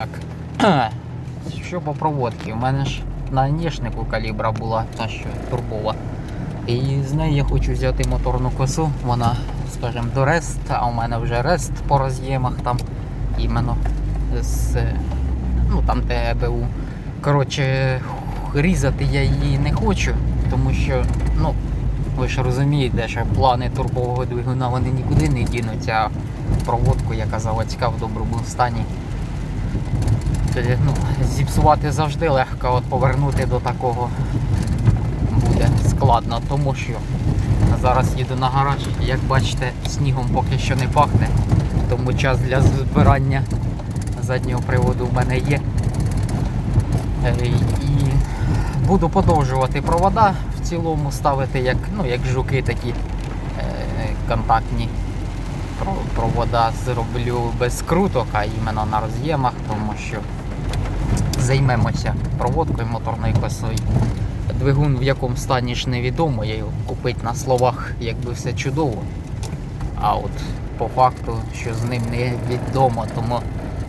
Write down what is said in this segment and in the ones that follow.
Так. Що по проводці? У мене ж на ніжнику калібра була та що турбова. І з неї я хочу взяти моторну косу. Вона, скажімо, до рест, а у мене вже рест по роз'ємах там іменно з ну там ЕБУ. Коротше, різати я її не хочу, тому що, ну, ви ж розумієте, що плани турбового двигуна вони нікуди не дінуться, а проводку, яка заводська в доброму стані. Тоді, ну, зіпсувати завжди легко, от повернути до такого буде складно, тому що зараз їду на гараж, як бачите, снігом поки що не пахне, тому час для збирання заднього приводу в мене є. Е, І буду подовжувати провода в цілому, ставити як, ну, як жуки такі е, контактні провода зроблю без круток, а іменно на роз'ємах, тому що займемося проводкою моторною косою. Двигун в якому стані ж невідомо, я його купити на словах якби все чудово. А от по факту, що з ним не відомо, тому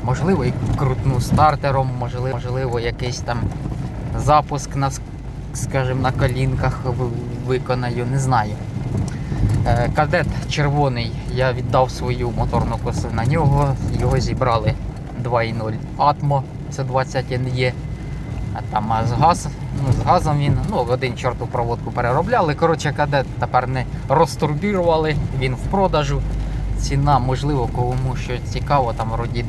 можливо і крутну стартером, можливо, можливо якийсь там запуск на, скажімо, на колінках виконаю, не знаю. Е, Кадет червоний, я віддав свою моторну косу на нього. Його зібрали 2.0 Atmo, це 20 NE. А там а з газ, ну, з газом він, ну, в один чорту проводку переробляли. Коротше, кадет тепер не розтурбірували, він в продажу. Ціна, можливо, кому що цікаво, там вроді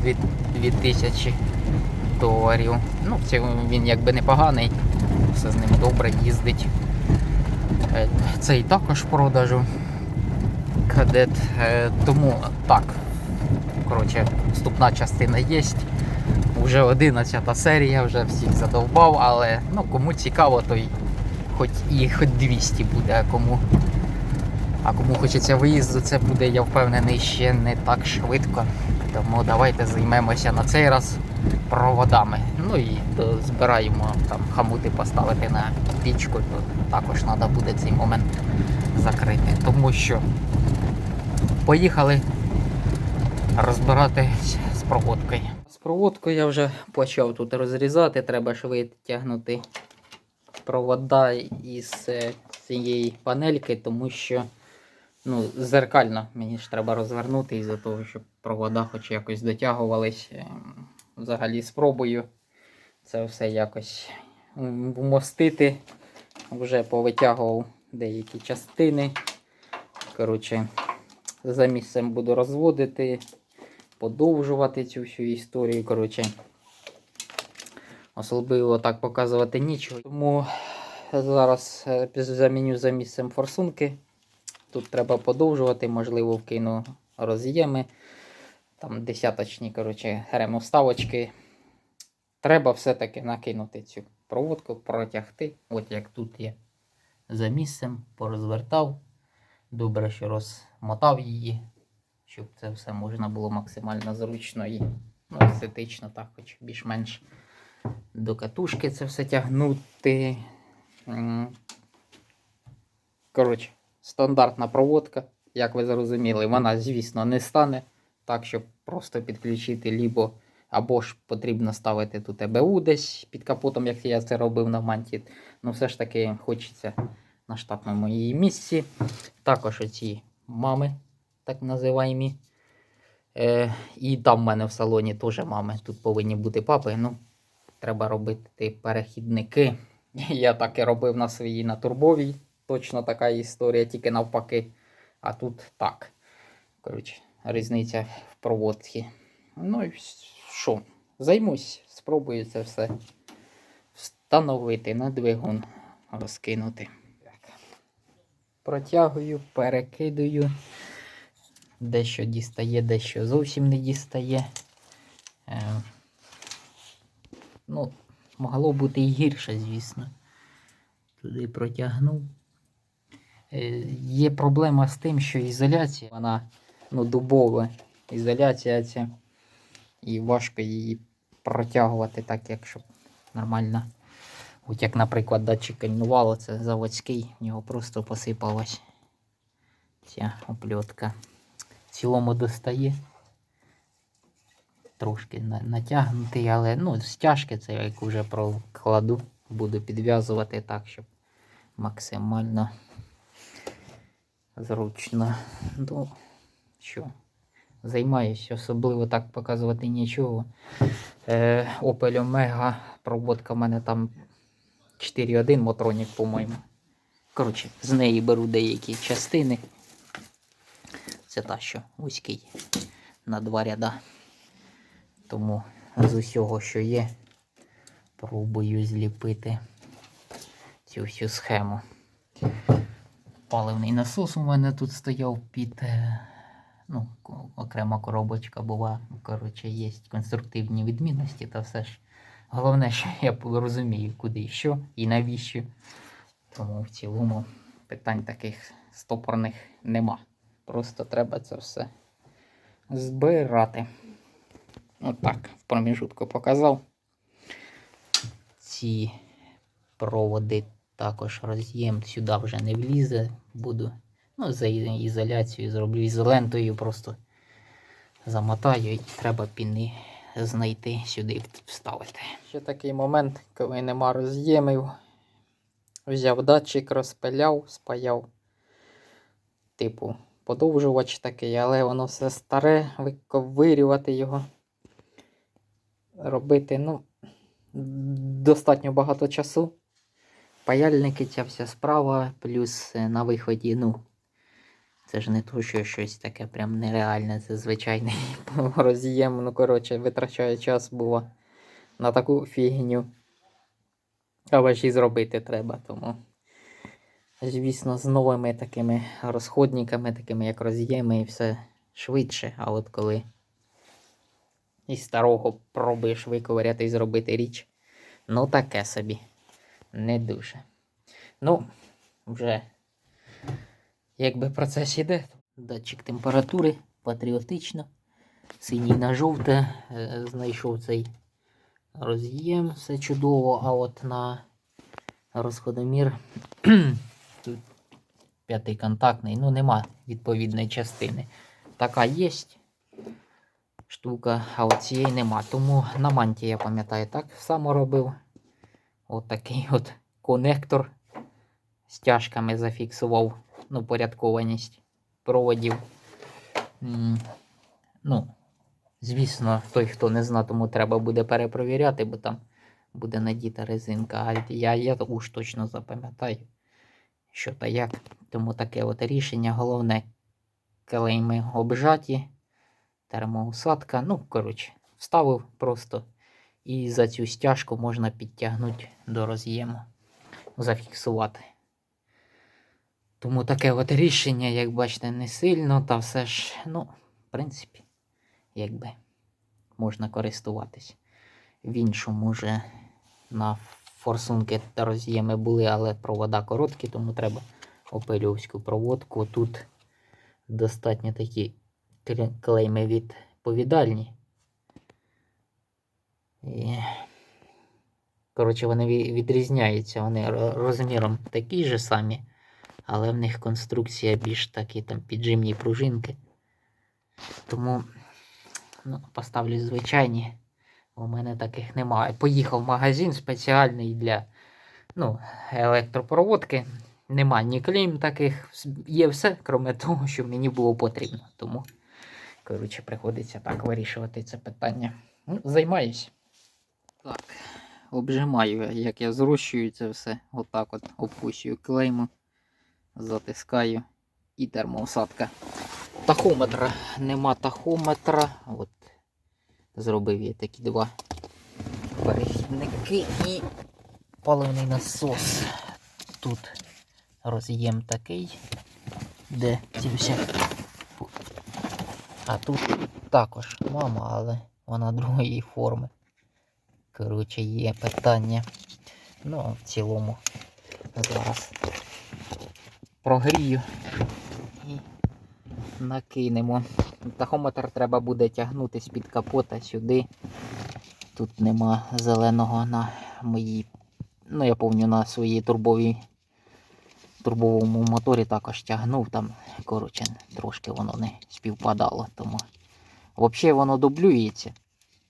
2000 доларів. Ну, він якби непоганий, все з ним добре їздить. Е, Цей також в продажу кадет. Е, Тому так. Коротше, вступна частина є. Уже 11 серія, вже всіх задовбав, але ну, кому цікаво, той хоч і хоч 200 буде, а кому. А кому хочеться виїзду, це буде, я впевнений, ще не так швидко. Тому давайте займемося на цей раз проводами. Ну і збираємо там хамути поставити на пічку, то також треба буде цей момент закрити. Тому що поїхали розбиратись з проводкою. З проводкою я вже почав тут розрізати, треба ж витягнути провода із е, цієї панельки, тому що ну, зеркально мені ж треба розвернути із-за того, щоб провода хоч якось дотягувались. Ем, Взагалі спробую це все якось вмостити. Вже повитягував деякі частини. Коротше, за місцем буду розводити, подовжувати цю всю історію. Коротше, особливо так показувати нічого. Тому зараз е, заміню за місцем форсунки. Тут треба подовжувати, можливо, вкину роз'єми. Там десяточні, коротше, ремоставочки. Треба все-таки накинути цю проводку, протягти. От як тут є за місцем, порозвертав. Добре, що розмотав її, щоб це все можна було максимально зручно і ну, естетично, так, хоч більш-менш до катушки це все тягнути. Коротше, стандартна проводка, як ви зрозуміли, вона, звісно, не стане так, щоб просто підключити лібо. Або ж потрібно ставити тут ЕБУ десь під капотом, як я це робив на манті. Ну, все ж таки хочеться на штатному її місці. Також оці мами, так називаємо. Е, і там в мене в салоні теж мами. Тут повинні бути папи. Ну, треба робити перехідники. Я так і робив на своїй на турбовій. Точно така історія, тільки навпаки. А тут так. Коротше, різниця в проводці. Ну і що? Займусь, спробую це все встановити на двигун, розкинути. Протягую, перекидую. Дещо дістає, дещо зовсім не дістає. Е, ну, могло бути і гірше, звісно. Туди протягнув. Е, є проблема з тим, що ізоляція, вона ну, дубова ізоляція ця. І важко її протягувати так, як щоб нормально. От як, наприклад, датчик кальнувало, це заводський, в нього просто посипалась ця опльотка. В цілому достає. трошки натягнутий, але ну, стяжки це я вже прокладу, буду підв'язувати так, щоб максимально зручно. Ну, що, займаюся, особливо так показувати нічого. Е, Opel Omega, проводка в мене там 4.1 мотронік, по-моєму. Коротше, з неї беру деякі частини. Це та, що вузький на два ряда. Тому з усього, що є, пробую зліпити цю всю схему. Паливний насос у мене тут стояв під. е, Ну, окрема коробочка була. Коротше, є конструктивні відмінності, та все ж. Головне, що я розумію, куди і що і навіщо. Тому в цілому питань таких стопорних нема. Просто треба це все збирати. Отак, в проміжутку показав. Ці проводи також роз'єм сюди вже не влізе. Буду. Ну, за і- ізоляцією зроблю ізолентою, просто замотаю і треба піни знайти сюди вставити. Ще такий момент, коли нема роз'ємів. Взяв датчик, розпиляв, спаяв. Типу, подовжувач такий, але воно все старе, виковирювати його. Робити, ну, достатньо багато часу. Паяльники, ця вся справа, плюс е, на виході, ну. Це ж не то, що щось таке прям нереальне, це звичайний роз'єм. Ну, коротше, витрачає час було на таку фігню. Але ж і зробити треба, тому. Звісно, з новими такими розходниками, такими як роз'єми, і все швидше. А от коли із старого пробуєш виковиряти і зробити річ, ну таке собі. Не дуже. Ну, вже якби процес іде. Датчик температури патріотично. Синій на жовте. е, Знайшов цей роз'єм, все чудово, а от на розходомір п'ятий контактний, ну нема відповідної частини. Така є штука, а от цієї нема. Тому на манті, я пам'ятаю, так само робив. От такий от конектор тяжками зафіксував ну, порядкованість проводів. Ну, звісно, той, хто не зна, тому треба буде перепровіряти, бо там буде надіта резинка. Я, я уж точно запам'ятаю, що та як. Тому таке от рішення. Головне, клейми обжаті, термоусадка. Ну, коротше, вставив просто. І за цю стяжку можна підтягнути до роз'єму, зафіксувати. Тому таке от рішення, як бачите, не сильно, та все ж, ну, в принципі, якби можна користуватись. В іншому вже на форсунки та роз'єми були, але провода короткі, тому треба опилювську проводку. Тут достатньо такі клейми відповідальні. І... Коротше, вони відрізняються, вони розміром такі ж самі, але в них конструкція більш такі там піджимні пружинки. Тому ну, поставлю звичайні. У мене таких немає. Поїхав в магазин спеціальний для ну, електропроводки. Нема ні клейм таких. Є все, крім того, що мені було потрібно. Тому, коротше, приходиться так вирішувати це питання. Ну, займаюсь. Так, обжимаю, як я зрощую це все. Отак от опущую клейму, затискаю і термоусадка. Тахометра. Нема тахометра. От зробив я такі два перехідники і паливний насос. Тут роз'єм такий, де ці всі. А тут також мама, але вона другої форми. Коротше, є питання. Ну, в цілому зараз прогрію і накинемо. Тахометр треба буде тягнути з-під капота сюди. Тут нема зеленого на моїй. Ну, я помню, на своїй турбовій турбовому моторі також тягнув там. Коротше, трошки воно не співпадало. Тому. Взагалі воно дублюється.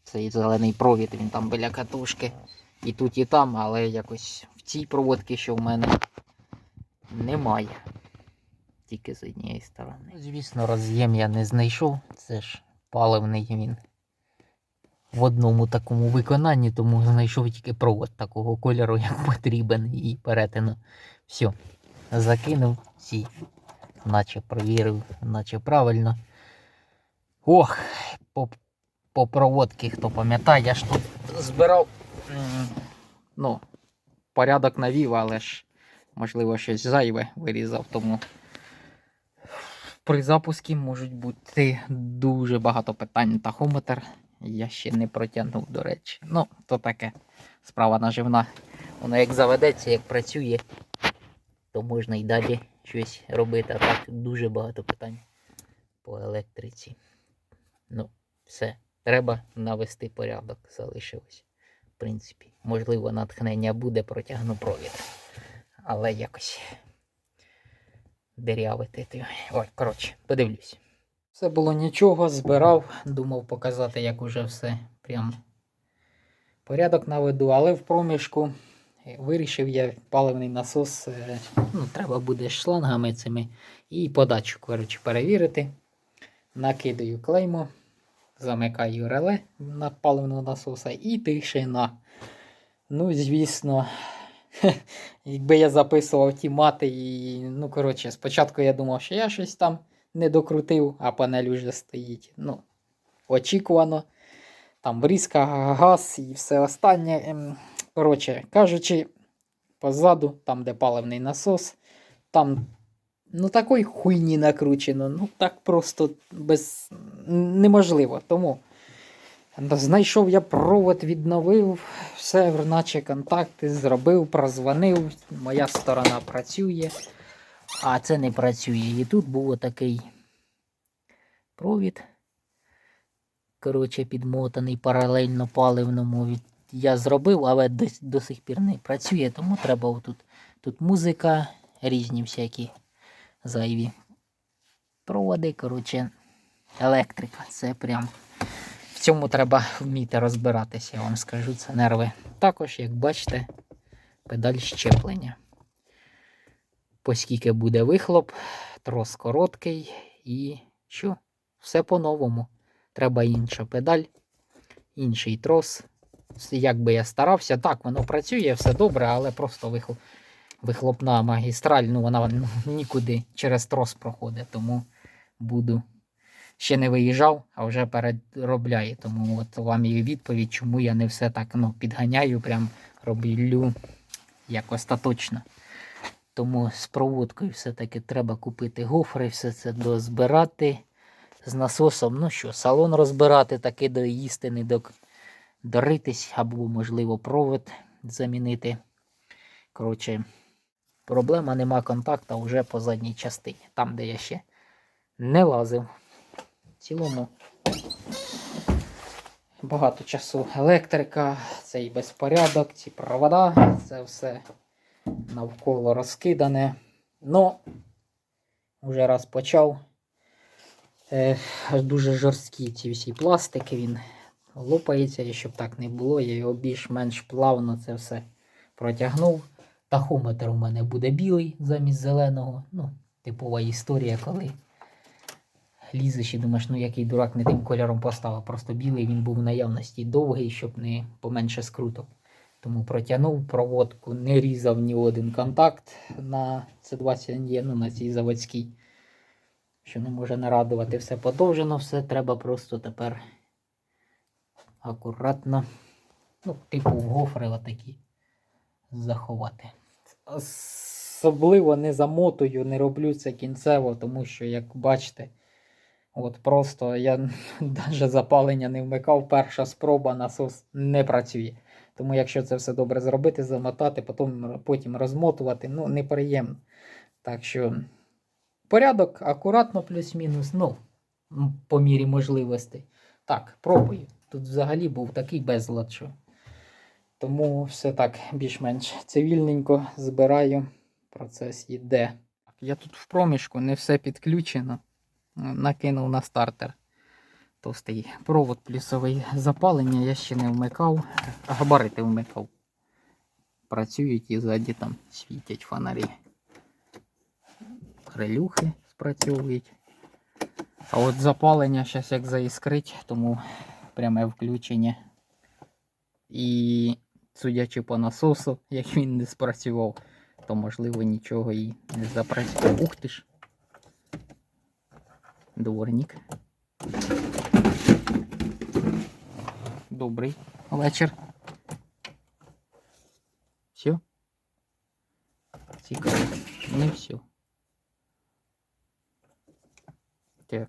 цей зелений провід, він там біля катушки. І тут, і там, але якось в цій проводці, що в мене, немає. Тільки з однієї сторони. Звісно, роз'єм я не знайшов. Це ж паливний він в одному такому виконанні, тому знайшов тільки провод такого кольору, як потрібен, і перетину. Все. Закинув ці, наче провірив, наче правильно. Ох, по, по проводці, хто пам'ятає, я ж тут збирав. Ну, порядок навів, але ж, можливо, щось зайве вирізав, тому при запуску можуть бути дуже багато питань. Тахометр я ще не протягнув, до речі. Ну, то таке справа наживна. Воно як заведеться, як працює, то можна і далі щось робити. А так дуже багато питань по електриці. Ну, все. Треба навести порядок, залишилось. В принципі, можливо, натхнення буде, протягну провід. Але якось дирявити. ти. Ой, коротше, подивлюсь. Все було нічого, збирав, думав показати, як уже все прям порядок наведу, але в проміжку е, вирішив я паливний насос, е, ну, треба буде шлангами цими і подачу, коротше, перевірити. Накидаю клеймо, замикаю реле на паливного насоса і тишина. Ну, звісно, якби я записував ті мати і. Ну, коротше, спочатку я думав, що я щось там не докрутив, а панель вже стоїть. Ну, очікувано. Там брізка, газ і все останнє. Ем, Коротше кажучи, позаду, там, де паливний насос, там ну такої хуйні накручено. Ну так просто без... неможливо. Тому знайшов я провод, відновив, все, наче контакти зробив, прозвонив. Моя сторона працює. А це не працює. І тут був отакий провід. Коротше, підмотаний паралельно паливному. Я зробив, але до, до сих пір не працює, тому треба отут. Тут музика, різні всякі зайві проводи. Коротше, електрика. Це прям. Цьому треба вміти розбиратися, я вам скажу, це нерви. Також, як бачите, педаль щеплення оскільки буде вихлоп, трос короткий і що? Все по-новому. Треба інша педаль, інший трос. Як би я старався, так, воно працює, все добре, але просто вихлоп, вихлопна магістраль, ну вона ну, нікуди через трос проходить, тому буду. Ще не виїжджав, а вже переробляє. Тому от вам і відповідь, чому я не все так ну, підганяю, прям роблю як остаточно. Тому з проводкою все-таки треба купити гофри, все це дозбирати з насосом. Ну що, салон розбирати, таки доїсти, не доритись, або, можливо, провод замінити. Коротше, проблема нема контакта вже по задній частині, там, де я ще не лазив. В цілому багато часу електрика, цей безпорядок, ці провода, це все навколо розкидане. Ну, вже раз почав. Е, дуже жорсткі ці всі пластики, він лопається, і щоб так не було, я його більш-менш плавно це все протягнув. Тахометр у мене буде білий замість зеленого. Ну, типова історія, коли лізеш і думаєш, ну який дурак не тим кольором поставив. Просто білий він був в наявності довгий, щоб не поменше скруток. Тому протягнув проводку, не різав ні один контакт на С20 ну, на цій заводській. Що не може не радувати. Все подовжено, все треба просто тепер акуратно, ну, типу в гофри отакі заховати. Особливо не замотую, не роблю це кінцево, тому що, як бачите, от просто я навіть запалення не вмикав, перша спроба насос не працює. Тому якщо це все добре зробити, замотати, потім, потім розмотувати, ну, неприємно. Так що порядок, акуратно, плюс-мінус, ну, по мірі можливостей. Так, пробую. Тут взагалі був такий безлад, що. Тому все так більш-менш цивільненько збираю. Процес йде. Я тут в проміжку не все підключено. Накинув на стартер. Товстий провод плюсовий запалення я ще не вмикав, габарити вмикав. Працюють і ззаді там світять фонарі. Релюхи спрацьовують. А от запалення зараз як заіскрить, тому пряме включення. І судячи по насосу, як він не спрацював, то можливо нічого і не запрацює. Ух ти ж. Дворник. Добрий вечір. Все? Цікаво. Не все. Так.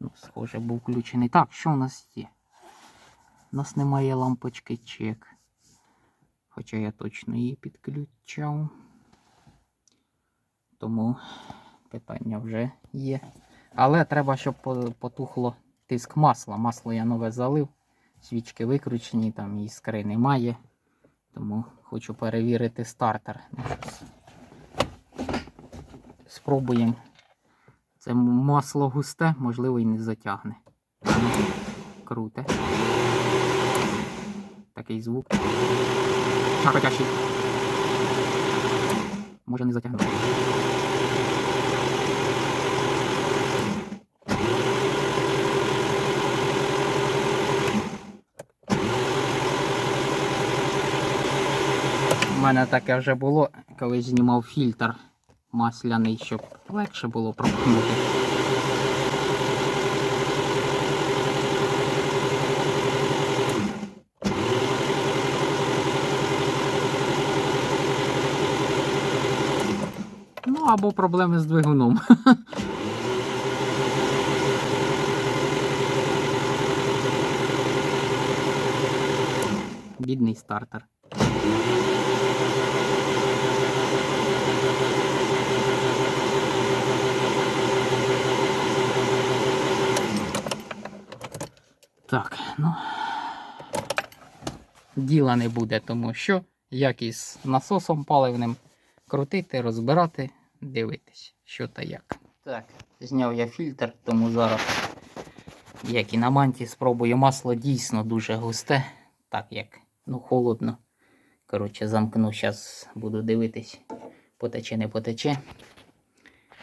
Ну, схоже, був включений. Так, що у нас є? У нас немає лампочки чек. Хоча я точно її підключав. Тому питання вже є. Але треба, щоб потухло тиск масла. Масло я нове залив. Свічки викручені, там іскри немає. Тому хочу перевірити стартер. Спробуємо. Це масло густе, можливо, і не затягне. Круте. Такий звук. А, ще. Може не затягне. У мене таке вже було, коли знімав фільтр масляний, щоб легше було промкнути. Ну, або проблеми з двигуном. Бідний стартер. Так, ну. Діла не буде, тому що як із насосом паливним крутити, розбирати, дивитись, що та як. Так, зняв я фільтр, тому зараз, як і на манті, спробую масло дійсно дуже густе, так як ну, холодно. Коротше, замкну, зараз буду дивитись, потече, не потече.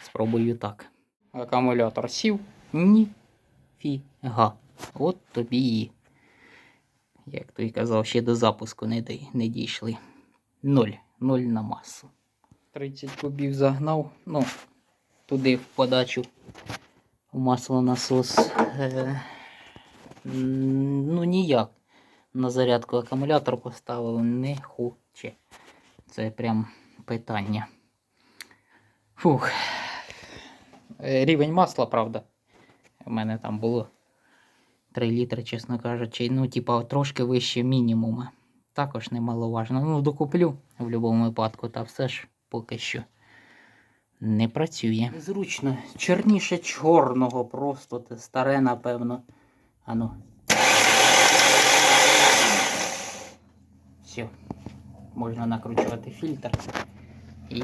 Спробую так. Акумулятор сів. Ніфіга. От тобі і. Як той казав, ще до запуску не, не дійшли. Ноль. Ноль на масу. 30 кубів загнав. Ну, туди в подачу в маслонасос. Е, ну ніяк. На зарядку акумулятор поставив не хоче. Це прям питання. Фух. Е, Рівень масла, правда. У мене там було 3 літри, чесно кажучи. Ну, типа, трошки вище мінімума. Також немаловажно. Ну, докуплю в будь-якому випадку, та все ж поки що не працює. Зручно. Чорніше чорного просто. Те старе, напевно. Ану. Все. Можна накручувати фільтр і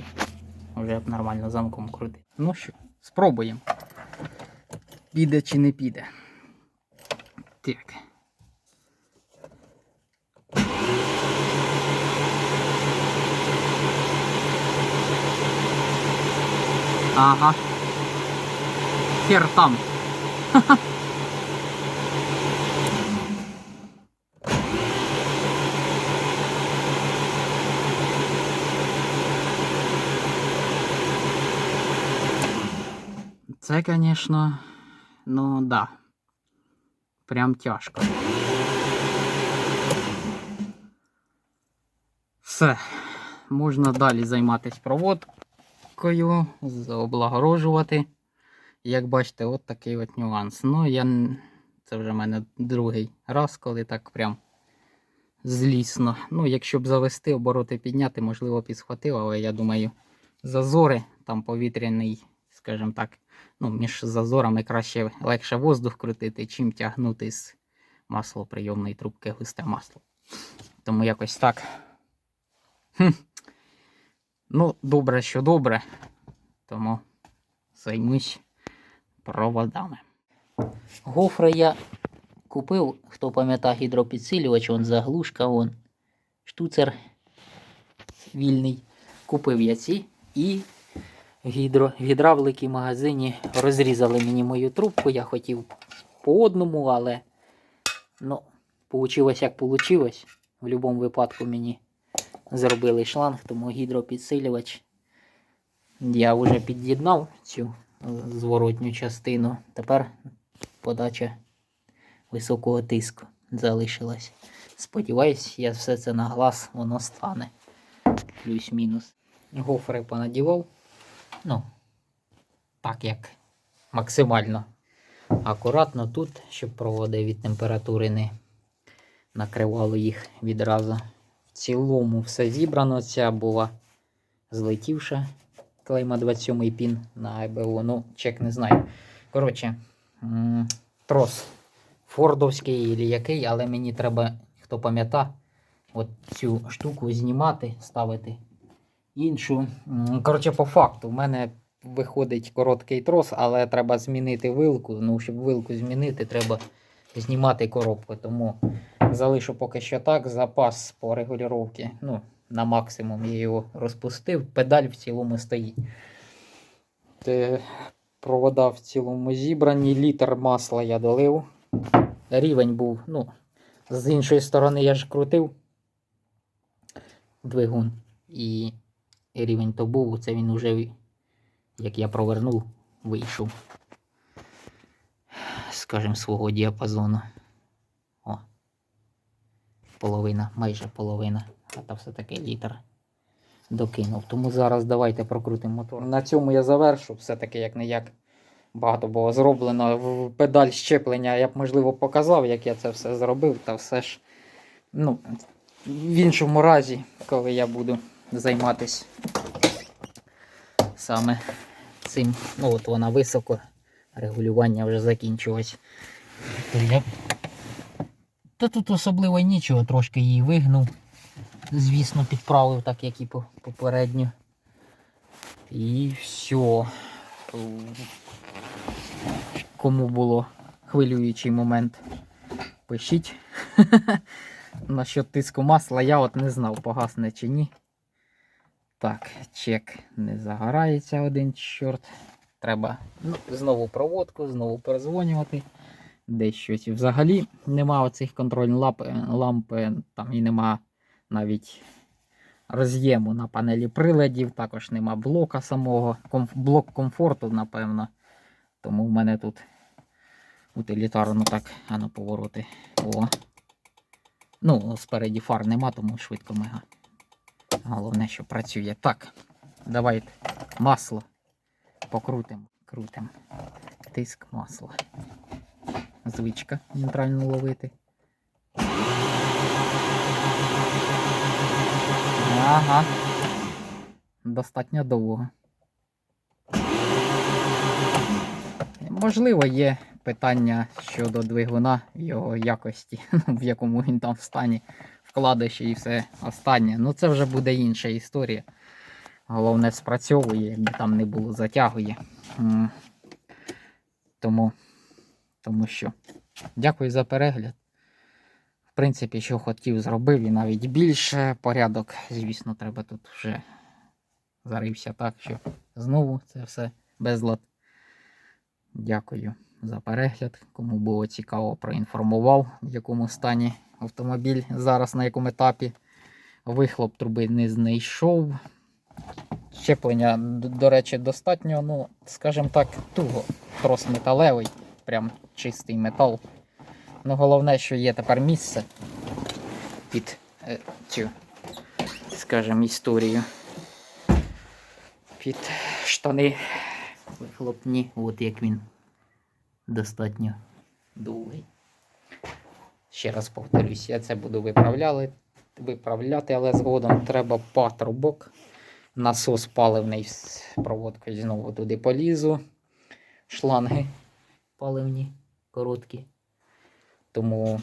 вже нормально замком крутити. Ну що, спробуємо. Піде чи не піде. Так. Ага. Хер там. Звісно, ну да. Прям тяжко. Все. Можна далі займатися проводкою, облагорожувати. Як бачите, от такий от нюанс. Ну, я... Це вже в мене другий раз, коли так прям злісно. Ну, якщо б завести, обороти підняти, можливо, підсхватив, але я думаю, зазори, там повітряний, скажімо так, ну, між зазорами краще легше воздух крутити, чим тягнути з маслоприйомної трубки густе масло. Тому якось так. Хм. Ну, добре, що добре. Тому займусь проводами. Гофри я купив, хто пам'ятає гідропідсилювач, он заглушка, вон. Штуцер вільний. Купив я ці і гідро, гідравлики в магазині розрізали мені мою трубку. Я хотів по одному, але ну, получилось як получилось. В будь-якому випадку мені зробили шланг, тому гідропідсилювач. Я вже під'єднав цю зворотню частину. Тепер подача високого тиску залишилась. Сподіваюсь, я все це на глаз воно стане. Плюс-мінус. Гофри понадівав. Ну, так як максимально акуратно тут, щоб проводи від температури не накривало їх відразу. В цілому все зібрано. Ця була злетівша клейма 27 пін на ЕБУ. Ну, чек не знаю. Коротше, трос фордовський чи який, але мені треба, хто пам'ята, от цю штуку знімати, ставити іншу. Коротше, по факту, в мене виходить короткий трос, але треба змінити вилку. Ну, щоб вилку змінити, треба знімати коробку. Тому залишу поки що так. Запас по регулювання. Ну, на максимум я його розпустив. Педаль в цілому стоїть. Провода в цілому зібрані. Літр масла я долив. Рівень був, ну, з іншої сторони я ж крутив двигун. І рівень то був, це він уже, як я провернув, вийшов. Скажімо, свого діапазону. О. Половина, майже половина. А то все-таки літр докинув. Тому зараз давайте прокрутимо мотор. На цьому я завершу. Все-таки як не як багато було зроблено. В- Педаль щеплення я б, можливо, показав, як я це все зробив, та все ж. Ну, в іншому разі, коли я буду займатися саме цим. Ну, от вона високо, регулювання вже закінчилось. Та тут особливо нічого, трошки її вигнув. Звісно, підправив, так як і по- попередньо. І все. Кому було хвилюючий момент, пишіть. Насчет тиску масла я от не знав, погасне чи ні. Так, чек не загорається один чорт. Треба ну, знову проводку, знову перезвонювати. Десь щось. Взагалі нема оцих контрольних ламп, ламп, там і нема навіть роз'єму на панелі приладів, також нема блока самого, блок комфорту, напевно. Тому в мене тут утилітарно так, а ну повороти. О. Ну, спереді фар нема, тому швидко мига. Головне, що працює. Так, давайте масло покрутимо, крутимо. Тиск масла. Звичка нейтрально ловити. Ага. Достатньо довго. Можливо, є питання щодо двигуна, його якості, в якому він там в стані, вкладиші і все останнє. Ну це вже буде інша історія. Головне спрацьовує, якби там не було, затягує. Тому, тому що. Дякую за перегляд. В принципі, що хотів, зробив і навіть більше. Порядок, звісно, треба тут вже зарився так, що знову це все безлад. Дякую за перегляд. Кому було цікаво, проінформував, в якому стані автомобіль зараз на якому етапі. Вихлоп труби не знайшов. Щеплення, до речі, достатньо, ну, скажімо так, туго. Трос металевий, прям чистий метал. Ну, головне, що є тепер місце під е, цю, скажімо, історію. Під штани вихлопні, от як він достатньо довгий. Ще раз повторюсь, я це буду виправляли, виправляти, але згодом треба патрубок. Насос паливний з проводкою знову туди полізу. Шланги паливні, короткі. Тому,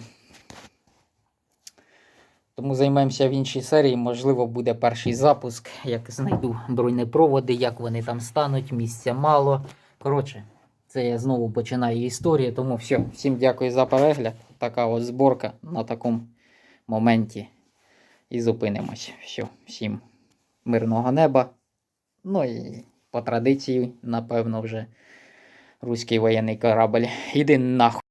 тому займемося в іншій серії. Можливо, буде перший запуск, як знайду бронепроводи, як вони там стануть, місця мало. Коротше, Це я знову починаю історію, тому все. Всім дякую за перегляд. Така от зборка на такому моменті. І зупинимось. Все, всім мирного неба. Ну і по традиції, напевно, вже руський воєнний корабль. Іди нахуй.